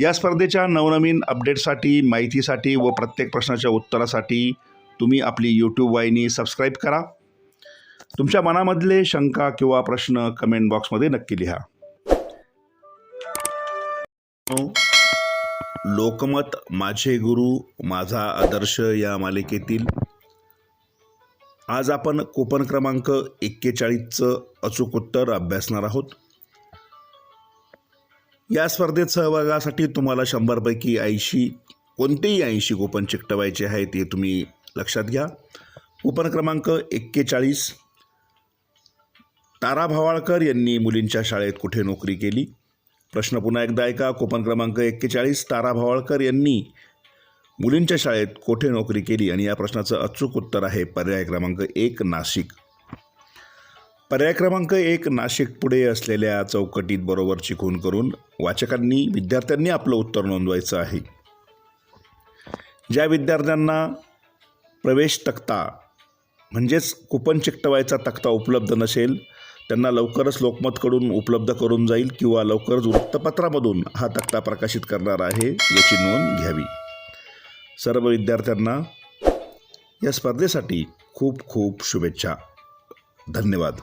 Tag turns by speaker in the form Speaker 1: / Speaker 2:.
Speaker 1: या स्पर्धेच्या नवनवीन अपडेटसाठी माहितीसाठी व प्रत्येक प्रश्नाच्या उत्तरासाठी तुम्ही आपली यूट्यूब वाहिनी सबस्क्राईब करा. तुमच्या मनामधले शंका किंवा प्रश्न कमेंट बॉक्समध्ये नक्की लिहा. लोकमत माझे गुरु माझा आदर्श या मालिकेतील आज आपण कोपन क्रमांक एक्केचाळीसचं अचूक उत्तर अभ्यासणार आहोत. या स्पर्धेत सहभागासाठी तुम्हाला शंभरपैकी ऐंशी कोणतेही ऐंशी कुपन चिकटवायचे आहे ते तुम्ही लक्षात घ्या. कुपन क्रमांक एक्केचाळीस. तारा भावाळकर यांनी मुलींच्या शाळेत कुठे नोकरी केली? प्रश्न पुन्हा एकदा ऐका. कुपन क्रमांक एक्केचाळीस. तारा भावाळकर यांनी मुलींच्या शाळेत कोठे नोकरी केली? आणि या प्रश्नाचं अचूक उत्तर आहे पर्याय क्रमांक एक नाशिक. पर्याय क्रमांक एक नाशिक पुढे असलेल्या चौकटीत बरोबरची खून करून वाचकांनी विद्यार्थ्यांनी आपलं उत्तर नोंदवायचं आहे. ज्या विद्यार्थ्यांना प्रवेश तक्ता म्हणजेच कुपन चिकटवायचा तक्ता उपलब्ध नसेल त्यांना लवकरच लोकमतकडून उपलब्ध करून जाईल किंवा लवकरच वृत्तपत्रामधून हा तक्ता प्रकाशित करणार आहे याची नोंद घ्यावी. सर्व विद्यार्थ्यांना या स्पर्धेसाठी खूप खूप शुभेच्छा. धन्यवाद.